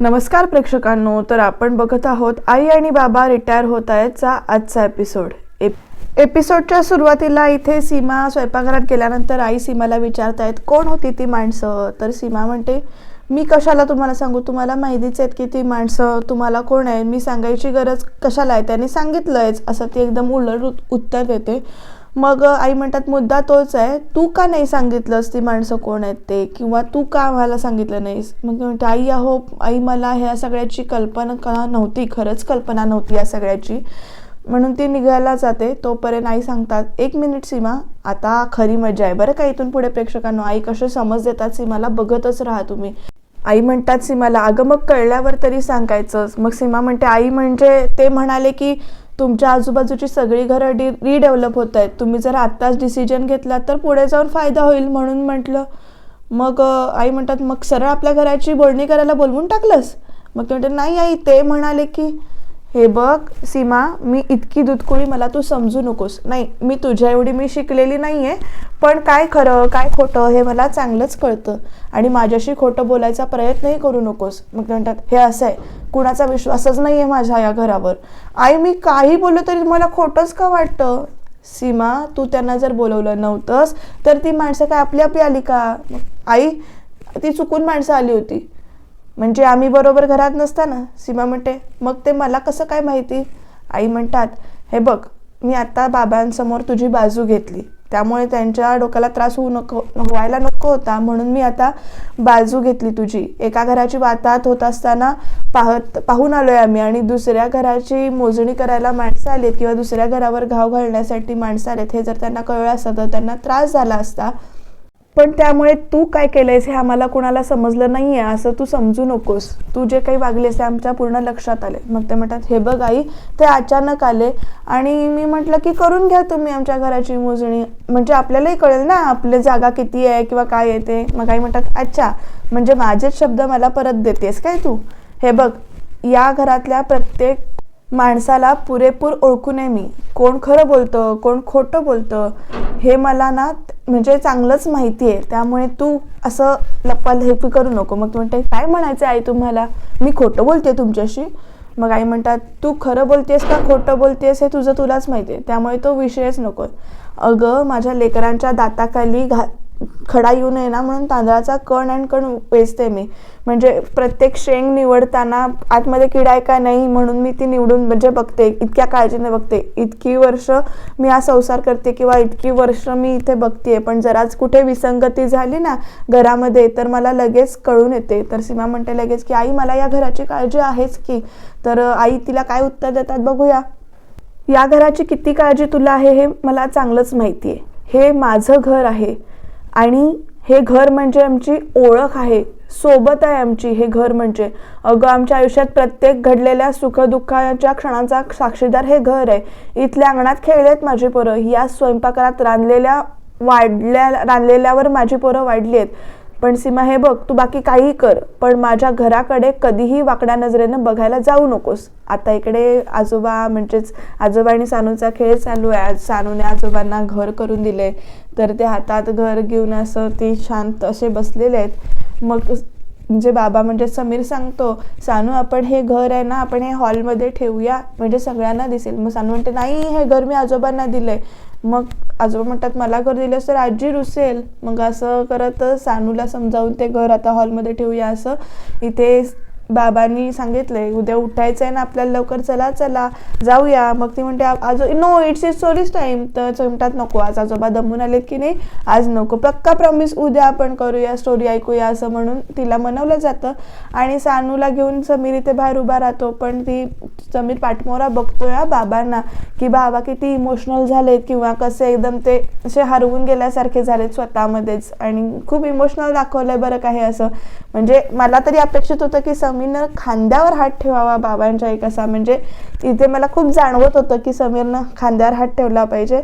नमस्कार प्रेक्षकांनो तर आपण बघत आहोत आई आणि बाबा रिटायर होत आहेतचा आजचा एपिसोड. एप एपिसोडच्या सुरुवातीला इथे सीमा स्वयंपाकघरात गेल्यानंतर आई सीमाला विचारत आहेत कोण होती ती माणसं? तर सीमा म्हणते मी कशाला तुम्हाला सांगू? तुम्हाला माहितीच आहेत की ती माणसं तुम्हाला कोण आहे मी सांगायची गरज कशाला आहे? त्याने सांगितलंयच. असं ती एकदम उलट उत्तर देते. मग आई म्हणतात मुद्दा तोच आहे तू का नाही सांगितलंस ती माणसं कोण आहेत ते? किंवा तू का आम्हाला सांगितलं नाहीस? मग म्हणते आई अहो आई मला ह्या सगळ्याची कल्पना का नव्हती? खरंच कल्पना नव्हती या सगळ्याची. म्हणून ती निघायला जाते. तोपर्यंत आई सांगतात एक मिनिट सीमा आता खरी मजा आहे. बरं का इथून पुढे प्रेक्षकांना आई कसे समज देतात सीमाला? बघतच राहा तुम्ही. आई म्हणतात सीमाला अगं मग कळल्यावर तरी सांगायचंच. मग सीमा म्हणते आई म्हणजे ते म्हणाले की तुमच्या आजूबाजूची सगळी घरं डी रिडेव्हलप होत आहेत. तुम्ही जर आत्ताच डिसिजन घेतला तर पुढे जाऊन फायदा होईल म्हणून म्हटलं. मग आई म्हणतात मग सरळ आपल्या घराची बोलणी करायला बोलवून टाकलंस? मग ते म्हणते नाही आई ते म्हणाले की हे बघ सीमा मी इतकी दुधकुळी मला तू समजू नकोस. नाही मी तुझ्या एवढी मी शिकलेली नाही आहे पण काय खरं काय खोटं हे मला चांगलंच कळतं. आणि माझ्याशी खोटं बोलायचा प्रयत्नही करू नकोस. मग म्हणतात हे असं आहे. कुणाचा विश्वासच नाही आहे माझ्या या घरावर. आई मी काही बोललो तरी मला खोटंच का वाटतं? सीमा तू त्यांना जर बोलवलं नव्हतंस तर ती माणसं काय आपली आपली आली का? आई ती चुकून माणसं आली होती. म्हणजे आम्ही बरोबर घरात नसताना सीमा म्हणते मग ते मला कसं काय माहिती? आई म्हणतात हे बघ मी आता बाबांसमोर तुझी बाजू घेतली. त्यामुळे त्यांच्या डोक्याला त्रास होऊ नको व्हायला नको होता म्हणून मी आता बाजू घेतली तुझी. एका घराची वाताहत होत असताना पाहत पाहून आलोय आम्ही आणि दुसऱ्या घराची मोजणी करायला माणसं आलीत किंवा दुसऱ्या घरावर घाव घालण्यासाठी माणसं आलेत हे जर त्यांना कळलं असतं तर त्यांना त्रास झाला असता पण त्यामुळे तू काय केलंयस हे आम्हाला कुणाला समजलं नाही आहे असं तू समजू नकोस. तू जे काही वागलेस ते आमच्या पूर्ण लक्षात आले मग ते म्हणतात हे बघ आई ते अचानक आले आणि मी म्हटलं की करून घ्या तुम्ही आमच्या घराची मोजणी. म्हणजे आपल्यालाही कळेल ना आपली जागा किती आहे किंवा काय येते मग आई म्हणतात अच्छा म्हणजे माझेच शब्द मला परत देतेस काय तू? हे बघ या घरातल्या प्रत्येक माणसाला पुरेपूर ओळखू नये मी. कोण खरं बोलतं कोण खोटं बोलतं हे मला ना म्हणजे चांगलंच माहिती आहे त्यामुळे तू असं लपालपी करू नको. मग म्हणते काय म्हणायचं आई तुम्हाला? मी खोटं बोलते तुमच्याशी. मग आई म्हणतात तू खरं बोलतेस का खोटं बोलतेस हे तुझं तुलाच माहिती आहे त्यामुळे तो विषयच नको अगं माझ्या लेकरांच्या दाताखाली घा खडा येऊ नये ना म्हणून तांदळाचा कण अँड कण वेचते मी. म्हणजे प्रत्येक शेंग निवडताना आतमध्ये किडा आहे का नाही म्हणून मी ती निवडून म्हणजे बघते. इतक्या काळजीने बघते. इतकी वर्ष मी हा संसार करते किंवा इतकी वर्ष मी इथे बघते पण जराच कुठे विसंगती झाली ना घरामध्ये तर मला लगेच कळून येते. तर सीमा म्हणते लगेच की आई मला या घराची काळजी आहेच की. तर आई तिला काय उत्तर देतात बघूया. या घराची किती काळजी तुला आहे हे मला चांगलंच माहिती आहे हे माझं घर आहे. आणि हे घर म्हणजे आमची ओळख आहे सोबत आहे आमची हे घर म्हणजे. अगं आमच्या आयुष्यात प्रत्येक घडलेल्या सुखदुःखाच्या क्षणांचा साक्षीदार हे घर आहे. इथल्या अंगणात खेळलेत माझी पोरं. या स्वयंपाकघरात रांधलेल्या वाढल्या रांधलेल्यावर माझी पोरं वाढली आहेत. पण सीमा हे बघ तू बाकी काही कर पण माझ्या घराकडे कधीही वाकड्या नजरेनं बघायला जाऊ नकोस. आता इकडे आजोबा म्हणजेच आजोबा आणि सानूचा खेळ चालू आहे. आज सानूने आजोबांना घर करून दिले तर ते हातात घर घेऊन असं ते शांत असे बसलेले आहेत. मग म्हणजे बाबा म्हणजे समीर सांगतो सानू आपण हे घर आहे ना आपण हे हॉलमध्ये ठेवूया. म्हणजे सगळ्यांना दिसेल. मग सानू म्हणते नाही हे घर मी आजोबांना दिलंय. मग आजोबा म्हणतात मला घर दिलंस तर आजी रुसेल. मग असं करत सानूला समजावून ते घर आता हॉलमध्ये ठेवूया असं. इथे बाबांनी सांगितलंय उद्या उठायचं आहे ना आपल्याला लवकर चला चला जाऊया. मग ती म्हणते आजो no it's is stories time तर चिमटात नको आज आजोबा दमून आलेत की नाही आज नको. पक्का प्रॉमिस उद्या आपण करूया स्टोरी ऐकूया असं म्हणून तिला मनवलं जातं. आणि सानूला घेऊन समीर इथे बाहेर उभा राहतो पण ती समीर पाठमोरा बघतोय बाबांना की बाबा किती इमोशनल झालेत किंवा कसे एकदम ते असे हरवून गेल्यासारखे झालेत स्वतःमध्येच. आणि खूप इमोशनल दाखवलंय बरं काही असं. म्हणजे मला तरी अपेक्षित होतं की समीरनं खांद्यावर हात ठेवावा बाबांच्या एक असा. म्हणजे इथे मला खूप जाणवत होतं की समीरनं खांद्यावर हात ठेवला पाहिजे.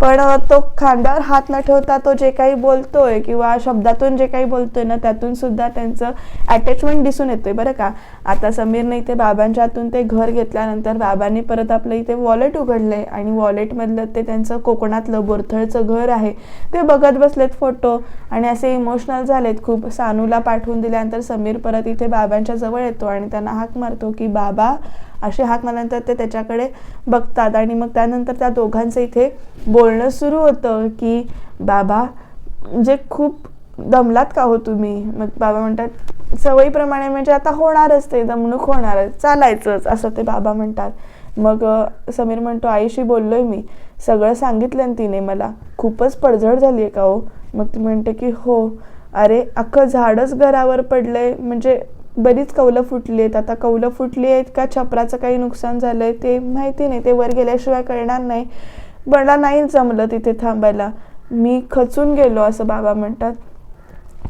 पण तो खांद्यावर हात न ठेवता तो जे काही बोलतोय किंवा शब्दातून जे काही बोलतोय ना त्यातून सुद्धा त्यांचं अटॅचमेंट दिसून येतोय बरं का? आता समीरने इथे बाबांच्या हातून ते घर घेतल्यानंतर बाबांनी परत आपलं इथे वॉलेट उघडलंय आणि वॉलेटमधलं ते त्यांचं कोकणातलं बोरथळचं घर आहे ते बघत बसलेत फोटो आणि असे इमोशनल झालेत. खूप सानूला पाठवून दिल्यानंतर समीर परत इथे बाबांच्या जवळ येतो आणि त्यांना हाक मारतो की बाबा अशी हाक मारल्यानंतर ते त्याच्याकडे बघतात. आणि मग त्यानंतर त्या दोघांचं इथे बोलणं सुरू होतं की बाबा म्हणजे खूप दमलात का हो तुम्ही? मग बाबा म्हणतात सवयीप्रमाणे म्हणजे आता होणारच ते दमणूक होणारच चालायचंच असं ते बाबा म्हणतात. मग समीर म्हणतो आईशी बोललोय मी सगळं सांगितलं तिने मला खूपच पडझड झाली आहे का हो? मग ती म्हणते की हो अरे अख्खं झाडच घरावर पडलंय म्हणजे बरीच कौलं फुटली आहेत. आता कौलं फुटली आहेत का छपराचं काही नुकसान झालं आहे ते माहिती नाही. ते वर गेल्याशिवाय कळणार नाही. मला नाही जमलं तिथे थांबायला. मी खचून गेलो असं बाबा म्हणतात.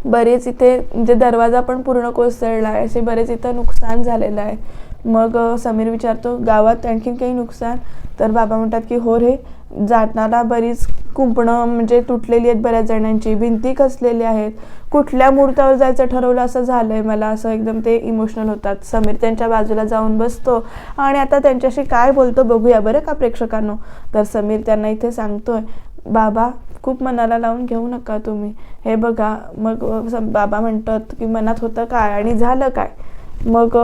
बरेच इथे म्हणजे दरवाजा पण पूर्ण कोसळला आहे. असे बरेच इथं नुकसान झालेलं आहे. मग समीर विचारतो गावात आणखीन काही नुकसान? तर बाबा म्हणतात की हो रे जाताना बरीच कुंपणं म्हणजे तुटलेली आहेत बऱ्याच जणांची भिंती खसलेली आहेत. कुठल्या मुहूर्तावर जायचं ठरवलं असं झालं आहे मला असं एकदम ते इमोशनल होतात. समीर त्यांच्या बाजूला जाऊन बसतो आणि आता त्यांच्याशी काय बोलतो बघूया बरं का प्रेक्षकांनो. तर समीर त्यांना इथे सांगतोय बाबा खूप मनाला लावून घेऊ नका तुम्ही. हे बघा मग बाबा म्हणतात की मनात होतं काय आणि झालं काय? मग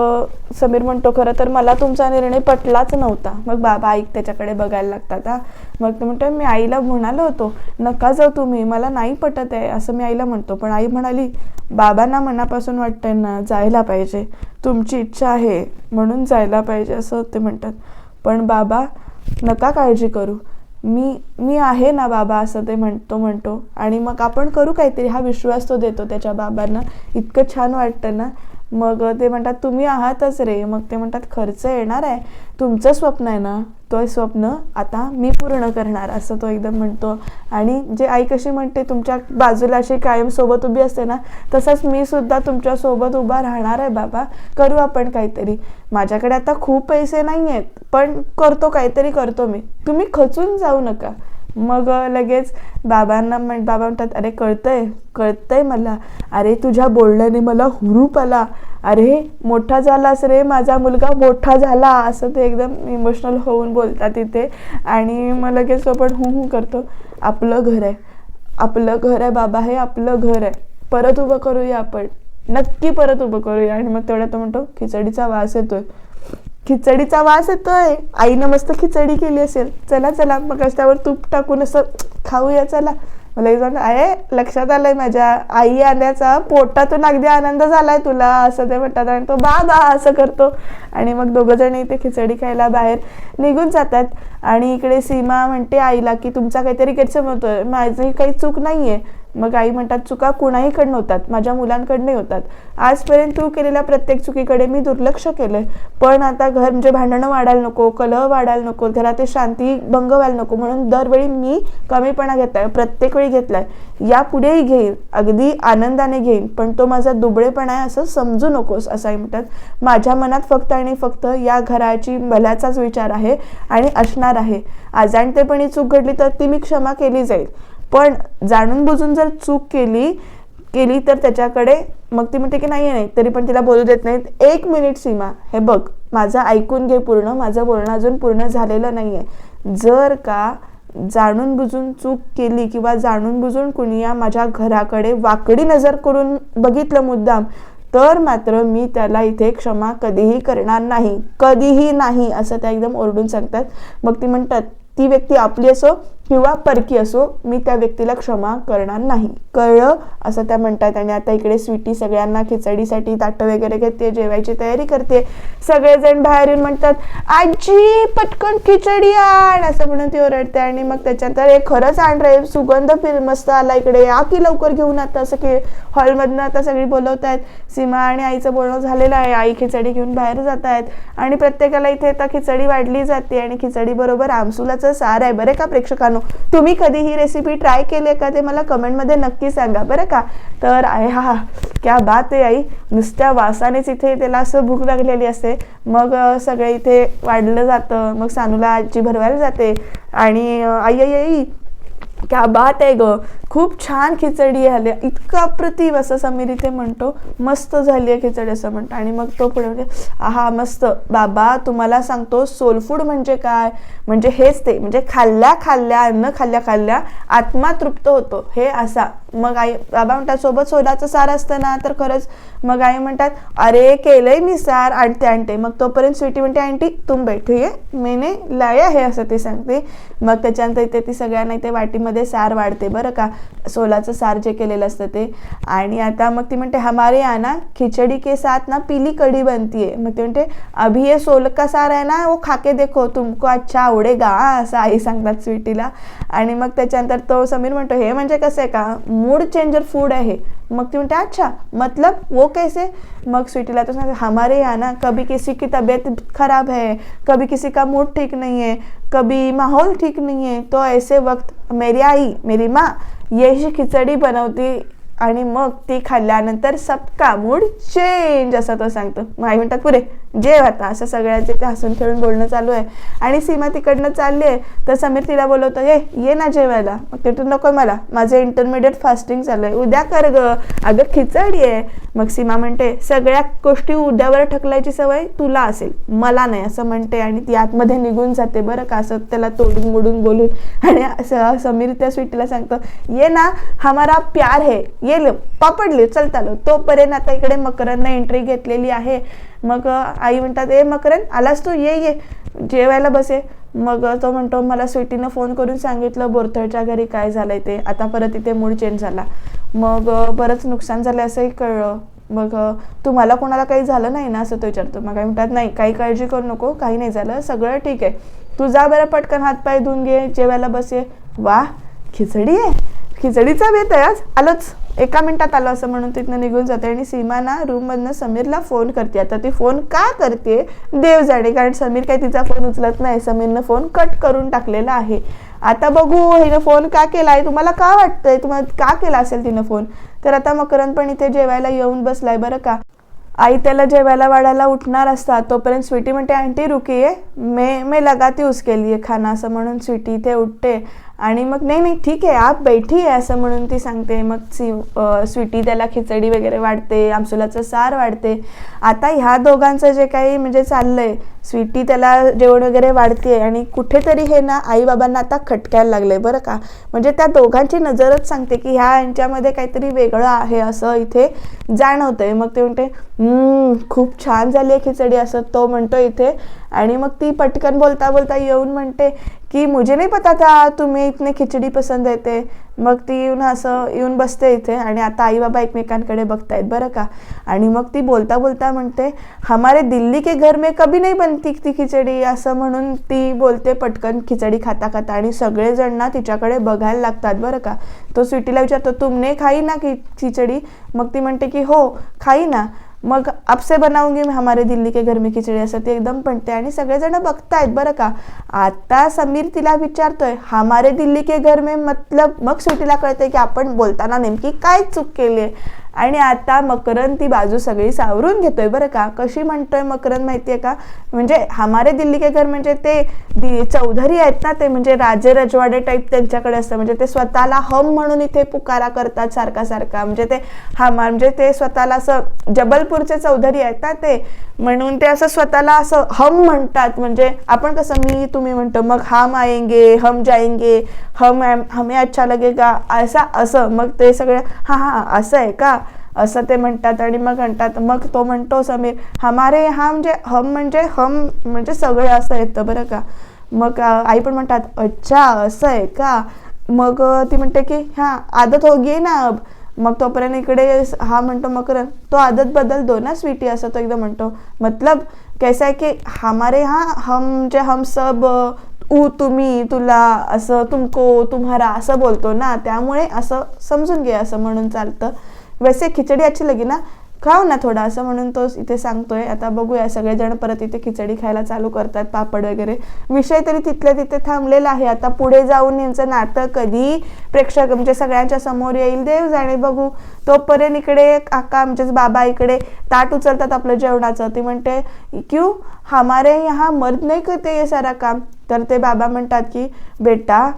समीर म्हणतो खरं तर मला तुमचा निर्णय पटलाच नव्हता. मग बाबा ऐक त्याच्याकडे बघायला लागतात हा. मग ते म्हणतो मी आईला म्हणालो होतो नका जाऊ तुम्ही मला नाही पटत आहे असं मी आईला म्हणतो. पण आई म्हणाली बाबांना मनापासून वाटतंय ना जायला पाहिजे. तुमची इच्छा आहे म्हणून जायला पाहिजे असं ते म्हणतात. पण बाबा नका काळजी करू. मी मी आहे ना बाबा असं ते म्हणतो म्हणतो. आणि मग आपण करू काहीतरी हा विश्वास तो देतो त्याच्या बाबांना. इतकं छान वाटतं ना. मग ते म्हणतात तुम्ही आहातच रे. मग ते म्हणतात खर्च येणार आहे. तुमचं स्वप्न आहे ना तो स्वप्न आता मी पूर्ण करणार. असं तो एकदम म्हणतो. आणि जे आई कशी म्हणते तुमच्या बाजूला अशी कायम सोबत उभी असते ना तसंच मी सुद्धा तुमच्यासोबत उभा राहणार आहे बाबा. करू आपण काहीतरी. माझ्याकडे आता खूप पैसे नाही आहेत पण करतो काहीतरी करतो मी. तुम्ही खचून जाऊ नका. मग लगेच बाबांना म्हण बाबा म्हणतात अरे कळतंय कळतंय मला. अरे तुझ्या बोलण्याने मला हुरूप आला. अरे मोठा झालास रे माझा मुलगा मोठा झाला. असं ते एकदम इमोशनल होऊन बोलतात तिथे आणि मग लगेच आपण पण हू हू करतो. आपलं घर आहे. आपलं घर आहे बाबा हे आपलं घर आहे. परत उभं करूया आपण. नक्की परत उभं करूया. आणि मग तेवढ्या तो म्हणतो खिचडीचा वास येतोय. खिचडीचा वास येतोय. आईनं मस्त खिचडी केली असेल. चला चला मग त्यावर तूप टाकून असं खाऊया चला. मला जाऊन आहे लक्षात आलंय माझ्या. आई आल्याचा पोटातून अगदी आनंद झालाय तुला असं ते म्हणतात आणि तो बा बा असं करतो. आणि मग दोघं जण इथे खिचडी खायला बाहेर निघून जातात. आणि इकडे सीमा म्हणते आईला की तुमचा काहीतरी गैरसमज होतोय. माझी काही चूक नाहीये. मग आई म्हणतात चुका कुणाहीकडनं होतात? माझ्या मुलांकडनंही होतात. आजपर्यंत तू केलेल्या प्रत्येक चुकीकडे मी दुर्लक्ष केलंय. पण आता घर म्हणजे भांडणं वाढायला नको कलह वाढायला नको घरात शांती भंग व्हायला नको. म्हणून दरवेळी मी कमीपणा घेतलाय प्रत्येक वेळी घेतलाय. यापुढेही घेईन अगदी आनंदाने घेईन पण तो माझा दुबळेपणा आहे असं समजू नकोस असं आई म्हणतात. माझ्या मनात फक्त आणि फक्त या घराची भल्याचाच विचार आहे आणि असणार आहे. अजाणतेपणी चूक घडली तर ती मी क्षमा केली जाईल. पण जाणून बुजून जर चूक केली केली तर त्याच्याकडे मग ती म्हणते की नाही आहे नाही तरी पण तिला बोलू देत नाहीत. एक मिनिट सीमा हे बघ माझं ऐकून घे पूर्ण माझं बोलणं अजून पूर्ण झालेलं नाही आहे जर का जाणून बुजून चूक केली किंवा जाणून बुजून कुणी या माझ्या घराकडे वाकडी नजर करून बघितलं मुद्दाम तर मात्र मी त्याला इथे क्षमा कधीही करणार नाही. कधीही नाही असं त्या एकदम ओरडून सांगतात. मग ती म्हणतात ती व्यक्ती आपली असो किंवा परकी असो मी त्या व्यक्तीला क्षमा करणार नाही. कळलं? असं त्या म्हणतात. आणि आता इकडे स्वीटी सगळ्यांना खिचडीसाठी ताटं वगैरे घेते जेवायची तयारी करते. सगळेजण बाहेर येऊन म्हणतात आजी पटकन खिचडी आण. असं म्हणून ती ओरडते. आणि मग त्याच्यानंतर हे खरंच आण रे सुगंध फिर मस्त आला इकडे. या की लवकर घेऊन आता? असं की हॉलमधनं आता सगळी बोलवत आहेत सीमा आणि आईचं बोलणं झालेलं आहे. आई खिचडी घेऊन बाहेर जात आहेत आणि प्रत्येकाला इथे आता खिचडी वाढली जाते. आणि खिचडी बरोबर आमसुलाचं सार आहे. बरे का प्रेक्षकांनो? तुम्ही कधी ही रेसिपी ट्राय केली आहे का ते मला कमेंटमध्ये नक्की सांगा बरं का? तर आहे हा क्या बात आहे आई. नुसत्या वासानेच इथे त्याला असं भूक लागलेली असते. मग सगळे इथे वाढलं जातं. मग सानूला आजी भरवायला जाते. आणि अं, आई आई आई क्या बात आहे ग. खूप छान खिचडी आली. इतका अप्रतिम असं समीर इथे म्हणतो. मस्त झाली आहे खिचडी असं म्हणतो. आणि मग तो पुढे म्हणजे आहा मस्त. बाबा तुम्हाला सांगतो सोल फूड म्हणजे काय? म्हणजे हेच ते. म्हणजे खाल्ल्या खाल्ल्या अन्न खाल्ल्या खाल्ल्या आत्मा तृप्त होतो. हे असा. मग आई बाबा म्हणतात सोबत सोलाचं सार असतं ना तर खरंच. मग आई म्हणतात अरे केलंय मी सार आणते आणते. मग तोपर्यंत स्वीटी म्हणते आंटी तुम बैठूये मेने लाया हे असं ती सांगते. मग त्याच्यानंतर इथे ती सगळ्यांना इथे वाटीमध्ये सार वाढते बरं का. सोलाचं सार जे केलेलं असतं ते. आणि आता मग ती म्हणते हमारे यहाँ ना खिचडी के साथ ना पिली कढी बनती आहे मग ती म्हणते अभी हे सोल का सार आहे ना वो खाके देखो तुमको अच्छा आवडेगा असं आई सांगतात स्वीटीला. आणि मग त्याच्यानंतर तो समीर म्हणतो हे म्हणजे कसं आहे का? मूड चेंजर फूड आहे. मग ती म्हणते अच्छा मतलब वो कैसे? मग स्वीटीला तो सांगते हमारे यहाँ ना कभी किसी की तबीयत खराब है कभी किसी का मूड ठीक नहीं है कभी माहौल ठीक नहीं है तो ऐसे वक्त मेरी आई मेरी माँ यही खिचडी बनवती आणि मग ती खाल्ल्यानंतर सबका मूड चेंज असं तो सांगतो. मग आई म्हणतात पुरे जेव आता असं सगळ्यांचे ते हसून खेळून बोलणं चालू आहे. आणि सीमा तिकडनं चालली आहे तर समीर तिला बोलवतो ये ये ना जेवायला. मग तिथून नको मला. माझं इंटरमिडिएट फास्टिंग चालू आहे. उद्या कर ग. अगं खिचडी आहे. मग सीमा म्हणते सगळ्या गोष्टी उद्यावर ठकलायची सवय तुला असेल. मला नाही असं म्हणते आणि ती आतमध्ये निघून जाते. बरं का असं त्याला तोडून मोडून बोलून. आणि असं समीर त्या स्वीटीला सांगतो ये ना हमारा प्यार है. ये लो पापडले चलता लो तोपर्यंत आता इकडे मकरांना एंट्री घेतलेली आहे. मग आई म्हणतात ए मकरन आलास तू? ये ये. जेवायला बसे मग तो म्हणतो मला स्वीटीनं फोन करून सांगितलं बोरथळच्या घरी काय झालंय ते. आता परत इथे मूड चेंज झाला. मग बरंच नुकसान झालं असंही कळलं. मग तुम्हाला कोणाला काही झालं नाही ना? असं तो विचारतो. मग काय म्हणतात नाही काही काळजी करू नको. काही नाही झालं. सगळं ठीक आहे. तू जा बरं पटकन हातपाय धुवून घे जेवायला बसे वा खिचडी आहे. खिचडीचा बेत आहे आज. आलंच. एका मिनिटात आलो असं म्हणून तिथनं निघून जाते आणि सीमा ना रूममधनं समीरला फोन करते. आता ती फोन का करते? देव जाणे कारण समीर काही तिचा फोन उचलत नाही. समीरनं फोन कट करून टाकलेला आहे. आता बघू हिनं फोन का केला आहे? तुम्हाला का वाटतंय? तुम्हाला का केला असेल तिनं फोन तर आता मकरंद पण इथे जेवायला येऊन बसलाय बरं का. आई त्याला जेवायला वाढायला उठणार असतात तोपर्यंत स्वीटी म्हणते आंटी रुकिये मे मे लगाती उसके लिए खाना असं म्हणून स्वीटी इथे उठते. आणि मग नाही नाही ठीक आहे आप बैठी आहे असं म्हणून ती सांगते. मग सी स्वीटी त्याला खिचडी वगैरे वाढते आमसुलाचं सार वाढते. आता ह्या दोघांचं जे काही म्हणजे चाललंय स्वीटी त्याला जेवण वगैरे वाढते आणि कुठेतरी हे ना आईबाबांना आता खटकायला लागलंय बरं का. म्हणजे त्या दोघांची नजरच सांगते की ह्या यांच्यामध्ये काहीतरी वेगळं आहे असं इथे जाणवतंय. मग ते म्हणते खूप छान झाली आहे खिचडी असं तो म्हणतो इथे. आणि मग ती पटकन बोलता बोलता येऊन म्हणते की मुझे नाही पता था तुम्ही इतने खिचडी पसंद येते मग ती येऊन असं येऊन बसते इथे आणि आता आई बाबा एकमेकांकडे बघतायत बरं का. आणि मग ती बोलता बोलता म्हणते हमारे दिल्ली के घर में कभी नाही बनती ती खिचडी असं म्हणून ती बोलते पटकन खिचडी खाता खाता आणि सगळेजण ना तिच्याकडे बघायला लागतात बरं का. तो स्वीटीला विचारतो तुमने खाई ना खिचडी? मग ती म्हणते की हो खाई ना. मग आपसे बनाऊंगी मी हमारे दिल्ली के घर में खिचडी असं ते एकदम म्हणते आणि सगळेजण बघतायत बरं का? आता समीर तिला विचारतोय हमारे दिल्ली के घर में मतलब मग सुटीला कळते की आपण बोलताना नेमकी काय चूक केली आहे आणि आता मकरंद ती बाजू सगळी सावरून घेतोय बरं का? कशी म्हणतोय मकरंद माहितीये का? म्हणजे हमारे दिल्ली के घर म्हणजे ते चौधरी आहेत ना ते म्हणजे राजे रजवाडे टाईप त्यांच्याकडे असतं. म्हणजे ते स्वतःला हम म्हणून इथे पुकारा करतात सारखा सारखा. म्हणजे ते हमार म्हणजे ते स्वतःला असं जबलपूरचे चौधरी आहेत ना ते म्हणून ते असं स्वतःला असं हम म्हणतात. म्हणजे आपण कसं मी तुम्ही म्हणतो मग हम आएंगे हम जाएंगे हम हमें अच्छा लगेगा असा असं. मग ते सगळं हां हां असं आहे का? असं ते म्हणतात आणि मग म्हणतात मग तो म्हणतो समीर हमारे हा म्हणजे हम म्हणजे हम म्हणजे सगळे असं येतं बरं का. मग आई पण म्हणतात अच्छा असं आहे का? मग ती म्हणते की हां आदत हो गे ना अब. मग तोपर्यंत इकडे हा म्हणतो मकर तो आदत बदल दो ना स्वीटी असं तो एकदम म्हणतो. मतलब कैसा आहे की हमारे हा हम जे हम सब ऊ तुम्ही तुला असं तुमको तुम्हारा असं बोलतो ना त्यामुळे असं समजून घे असं म्हणून चालतं. वैसे खिचडी अच्छी लगी ना? खाऊ ना थोडा असं म्हणून तो इथे सांगतोय. आता बघूया सगळेजण परत इथे खिचडी खायला चालू करतात पापड वगैरे. विषय तरी तिथल्या तिथे थांबलेला आहे. आता पुढे जाऊन यांचं नातं कधी प्रेक्षक म्हणजे सगळ्यांच्या समोर येईल देव जाणे बघू. तोपर्यंत इकडे काका म्हणजेच बाबा इकडे ताट उचलतात आपलं जेवणाचं. ती म्हणते क्यू? हमारे यहाँ मर्द नाही करते हे सारा काम? तर ते बाबा म्हणतात की बेटा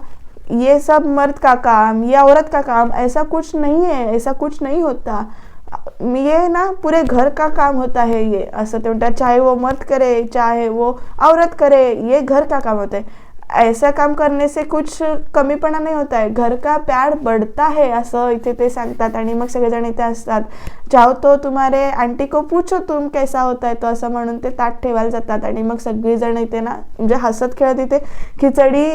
ये सब मर्द का काम ये औरत का काम ऐसा कुछ नहीं है ऐसा कुछ नहीं होता। ये ना पूरे घर का काम होता है ये। असं ते म्हणतात चाहे वो मर्द करे चाहे वो औरत करे ये घर का काम होता है। ऐसा काम करने से कुछ कमीपणा नाही होत आहे घर का प्यार बढ़ता है असं इथे ते सांगतात आणि मग सगळेजण इथे असतात। जाओ तो तुम्हारे आंटी को पूछो तुम कैसा होता है तो असं म्हणून ते ताट ठेवायला जातात आणि मग सगळीजण इथे ना म्हणजे हसत खेळत इथे खिचडी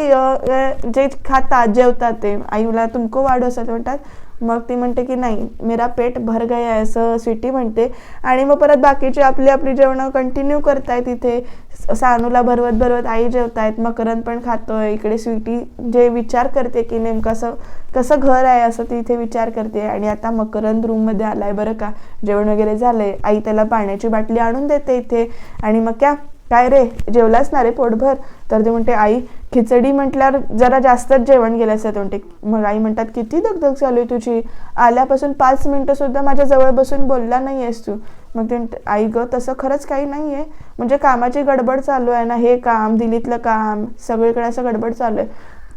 जे खातात जेवतात ते आईला तुमको वाढू असं म्हणतात। मग ती म्हणते की नाही मेरा पेट भर गया आहे असं स्वीटी म्हणते. आणि मग परत बाकीचे आपली आपली जेवणं कंटिन्यू करतायत इथे. सानूला भरवत भरवत आई जेवतायत मकरंद पण खातोय. इकडे स्वीटी जे विचार करते की नेमकं असं कसं घर आहे असं ती इथे विचार करते. आणि आता मकरंद रूममध्ये आलाय बरं का. जेवण वगैरे झालंय. आई त्याला पाण्याची बाटली आणून देते इथे. आणि मग क्या? काय रे? जेवलाच ना रे पोटभर? तर ते म्हणते आई खिचडी म्हटल्यावर जरा जास्तच जेवण गेलं असं तोंडे. मग आई म्हणतात किती दगदग चालू आहे तुझी? आल्यापासून पाच मिनटं सुद्धा माझ्या जवळ बसून बोलला नाही आहेस तू. मग ते आई ग तसं खरंच काही नाही आहे. म्हणजे कामाची गडबड चालू आहे ना हे काम दिल्लीतलं काम सगळीकडे असं गडबड चालू आहे.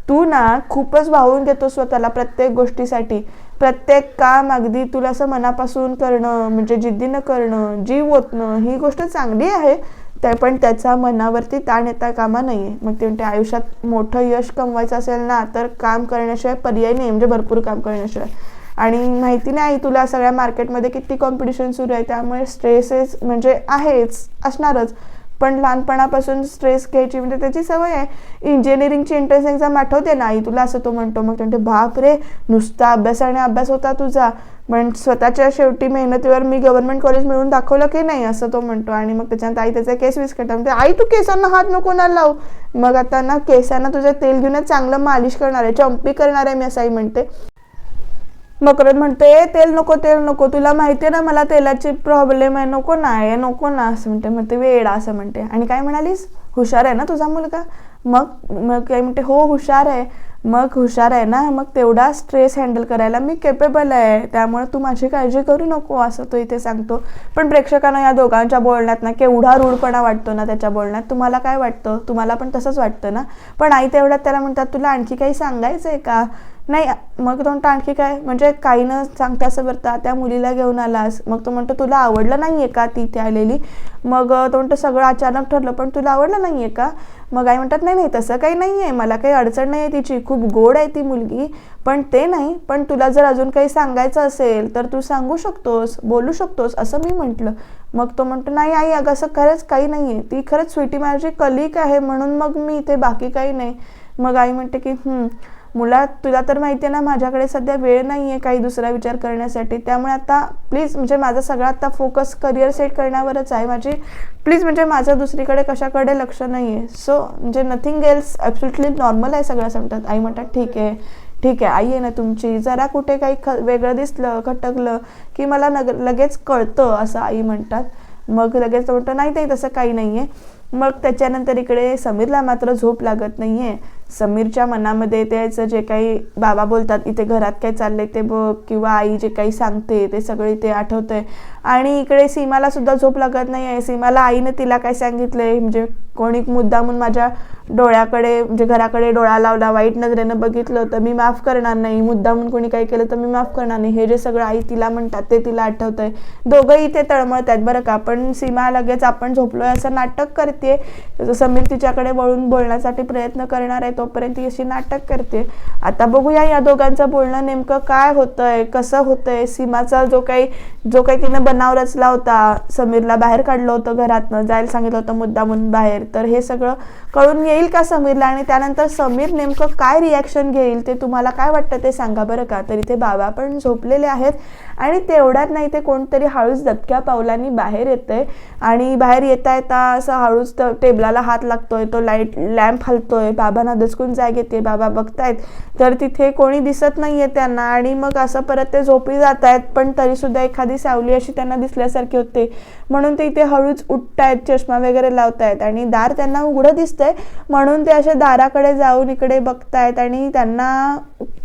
तू ना खूपच वाहून घेतो स्वतःला प्रत्येक गोष्टीसाठी. प्रत्येक काम अगदी तुला असं मनापासून करणं म्हणजे जिद्दीनं करणं जीव ओतणं ही गोष्ट चांगली आहे. ते पण त्याचा मनावरती ताण येता कामा नाही आहे मग ते म्हणते आयुष्यात मोठं यश कमवायचं असेल ना तर काम करण्याशिवाय पर्याय नाही म्हणजे भरपूर काम करण्याशिवाय. आणि माहिती नाही तुला सगळ्या मार्केटमध्ये किती कॉम्पिटिशन सुरू आहे त्यामुळे स्ट्रेसेस म्हणजे आहेच असणारच. पण लहानपणापासून स्ट्रेस घ्यायची म्हणजे त्याची सवय आहे. इंजिनिअरिंगची एंट्रन्स एक्झाम आठवते ना आई तुला असं तो म्हणतो मग तो म्हणते बाप रे नुसता अभ्यास आणि अभ्यास होता तुझा. पण स्वतःच्या शेवटी मेहनतीवर मी गव्हर्नमेंट कॉलेज मिळून दाखवलं की नाही? असं तो म्हणतो. आणि मग त्याच्यानंतर आई त्याचा केस विस्कटला. म्हणते आई तू केसांना हात नको ना लावू. मग आता ना केसांना तुझं तेल घेऊनच चांगलं मालिश करणार आहे चंपी करणार आहे मी असं आई म्हणते. मकरंद म्हणतोय तेल नको तेल नको तुला माहिती आहे ना मला तेलाची प्रॉब्लेम आहे नको ना आहे नको ना असं म्हणते मग ते वेडा असं म्हणते आणि काय म्हणालीस? हुशार आहे ना तुझा मुलगा? मग मग काय म्हणते हो हुशार आहे. मग हुशार आहे ना मग तेवढा स्ट्रेस हँडल करायला मी केपेबल आहे. त्यामुळे तू माझी काळजी करू नको असं तो इथे सांगतो. पण प्रेक्षकांना या दोघांच्या बोलण्यात ना केवढा रूढपणा वाटतो ना त्याच्या बोलण्यात. तुम्हाला काय वाटतं? तुम्हाला पण तसंच वाटतं ना? पण आई तेवढ्यात त्याला म्हणतात तुला आणखी काही सांगायचं आहे का? नाही मग तो म्हणतो आणखी काय? म्हणजे काही न सांगता असं बरता त्या मुलीला घेऊन आलास. मग तो म्हणतो तुला आवडलं नाही आहे का ती इथे आलेली? मग तो म्हणतो सगळं अचानक ठरलं पण तुला आवडलं नाही आहे का? मग आई म्हणतात नाही नाही तसं काही नाही आहे मला काही अडचण नाही आहे तिची. खूप गोड आहे ती मुलगी. पण ते नाही. पण तुला जर अजून काही सांगायचं असेल तर तू सांगू शकतोस बोलू शकतोस असं मी म्हटलं. मग तो म्हणतो नाही आई अगं असं खरंच काही नाही आहे ती खरंच स्वीटी माझी कलिक आहे. म्हणून मग मी इथे बाकी काही नाही. मग आई म्हणते की "हं, मुला तुला तर माहिती आहे ना माझ्याकडे सध्या वेळ नाही आहे काही दुसरा विचार करण्यासाठी. त्यामुळे आता प्लीज म्हणजे माझा सगळा आता फोकस करिअर सेट करण्यावरच आहे माझी. प्लीज म्हणजे माझं दुसरीकडे कशाकडे लक्ष नाही आहे सो म्हणजे नथिंग एल्स ॲब्सुटली नॉर्मल आहे सगळं सांगतात. आई म्हणतात ठीक आहे ठीक आहे आई आहे ना तुमची. जरा कुठे काही ख वेगळं दिसलं खटकलं की मला नग लगेच कळतं असं आई म्हणतात. मग लगेच म्हणतो नाही ते तसं काही नाही आहे मग त्याच्यानंतर इकडे समीरला मात्र झोप लागत नाही आहे समीरच्या मनामध्ये त्याचं जे काही बाबा बोलतात इथे घरात काय चाललंय ते बघ किंवा आई जे काही सांगते ते सगळे इथे आठवतंय. आणि इकडे सीमाला सुद्धा झोप लागत नाही आहे. सीमाला आईने तिला काय सांगितलंय? म्हणजे कोणी मुद्दामून माझ्या डोळ्याकडे म्हणजे घराकडे डोळा लावला वाईट नजरेनं बघितलं तर मी माफ करणार नाही. मुद्दामून कोणी काही केलं तर मी माफ करणार नाही. हे जे सगळं आई तिला म्हणतात ते तिला आठवतंय. दोघंही इथे तळमळत आहेत बरं का पण सीमा लगेच आपण झोपलोय असं नाटक करते समीर तिच्याकडे वळून बोलण्यासाठी प्रयत्न करणार आहे तोपर्यंत ती अशी नाटक करते आता बघूया या दोघांचं बोलणं नेमकं काय होतंय कसं होतंय? सीमाचा जो काही जो काही तिनं बनाव रचला होता समीरला बाहेर काढलं होतं घरातनं जायला सांगितलं होतं मुद्दा म्हणून बाहेर. तर हे सगळं कळून येईल का समीरला? आणि त्यानंतर समीर नेमकं काय रिॲक्शन घेईल ते तुम्हाला काय वाटतं ते सांगा बरं का? तर इथे बाबा पण झोपलेले आहेत. आणि तेवढ्यात नाही ते कोणतरी हळूच दबक्या पावलांनी बाहेर येते आणि बाहेर येता येता असं हळूच तर टेबलाला हात लागतोय तो लाइट लॅम्प हलतोय बाबांना दचकून जाग येते बाबा बघतायत. तर तिथे कोणी दिसत नाही आहे त्यांना आणि मग असं परत ते झोपी जात आहेत पण तरीसुद्धा एखादी सावली अशी त्यांना दिसल्यासारखी होते. म्हणून ते इथे हळूच उठतायत चष्मा वगैरे लावतायत आणि दार त्यांना उघडं दिसतंय. म्हणून ते असे दाराकडे जाऊन इकडे बघतायत आणि त्यांना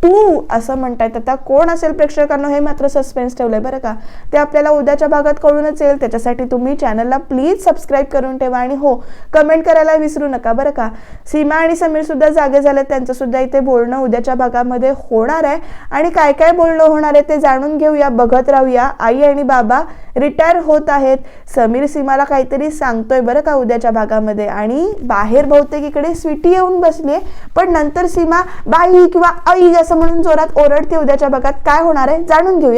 टू असं म्हणतायत आता कोण असेल प्रेक्षकांना हे मात्र सस्पेन्स ठेवलंय बरं का? ते आपल्याला उद्याच्या भागात कळूनच येईल. त्याच्यासाठी तुम्ही चॅनलला प्लीज सबस्क्राईब करून ठेवा आणि हो कमेंट करायला विसरू नका बरं का? सीमा आणि समीर सुद्धा जागे झाले त्यांचं सुद्धा इथे बोलणं उद्याच्या भागामध्ये होणार आहे. आणि काय काय बोलणं होणार आहे ते जाणून घेऊया बघत राहूया. आई आणि बाबा रिटायर होत आहेत. समीर सीमाला काहीतरी सांगतोय बरं का उद्याच्या भागामध्ये. आणि बाहेर बहुतेक इकडे स्वीटी येऊन बसली पण नंतर सीमा बाई किंवा आई असं म्हणून जोरात ओरडते उद्याच्या भागात काय होणार आहे? जाणून घेऊया.